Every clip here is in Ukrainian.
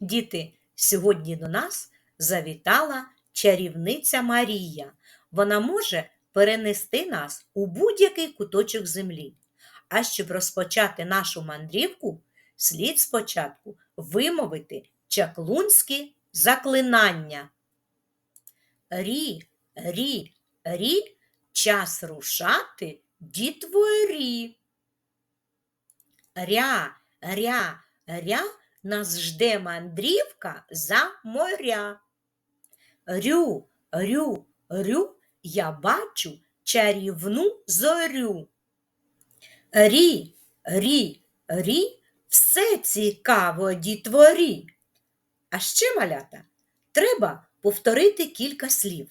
Діти, сьогодні до нас завітала чарівниця Марія. Вона може перенести нас у будь-який куточок землі. А щоб розпочати нашу мандрівку, слід спочатку вимовити чаклунські заклинання. Рі, рі, рі, час рушати дітворі. Ря, ря, ря, нас жде мандрівка за моря. Рю, рю, рю, я бачу чарівну зорю. Рі, рі, рі, все цікаво дітворі. А ще, малята, треба повторити кілька слів.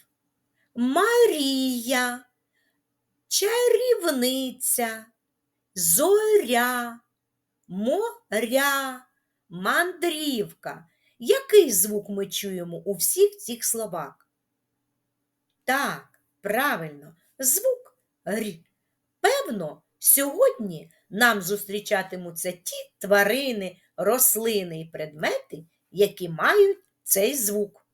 Марія, чарівниця, зоря, моря, мандрівка. Який звук ми чуємо у всіх цих словах? Так, правильно, звук Р. Певно, сьогодні нам зустрічатимуться ті тварини, рослини і предмети, які мають цей звук.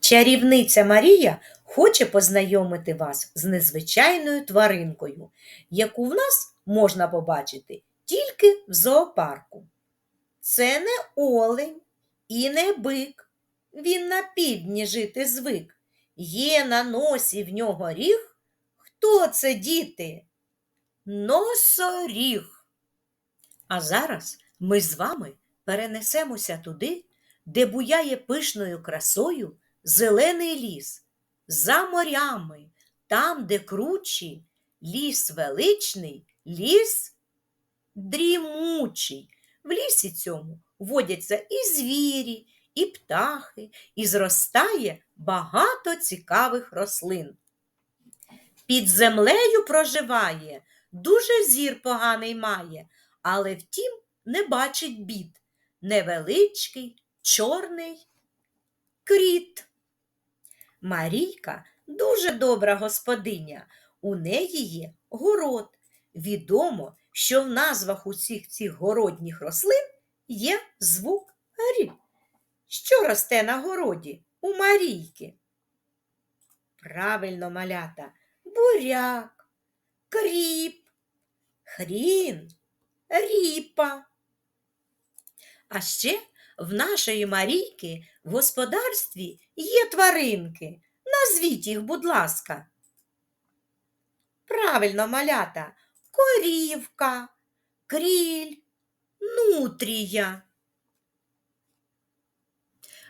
Чарівниця Марія хоче познайомити вас з незвичайною тваринкою, яку в нас можна побачити тільки в зоопарку. Це не олень і не бик. Він на півдні жити звик. Є на носі в нього ріг. Хто це, діти? Носоріг. А зараз ми з вами перенесемося туди, де буяє пишною красою зелений ліс, за морями, там, де кручі, ліс величний, ліс дрімучий. В лісі цьому водяться і звірі, і птахи, і зростає багато цікавих рослин. Під землею проживає, дуже зір поганий має, але втім не бачить бід. Невеличкий, чорний кріт. Марійка дуже добра господиня. У неї є город. Відомо, що в назвах усіх цих городніх рослин є звук «рі». Що росте на городі у Марійки? Правильно, малята, буряк, кріп, хрін, ріпа. А ще в нашої Марійки в господарстві є тваринки. Назвіть їх, будь ласка. Правильно, малята, корівка, кріль, нутрія.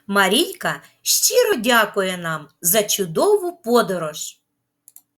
Марійка щиро дякує нам за чудову подорож.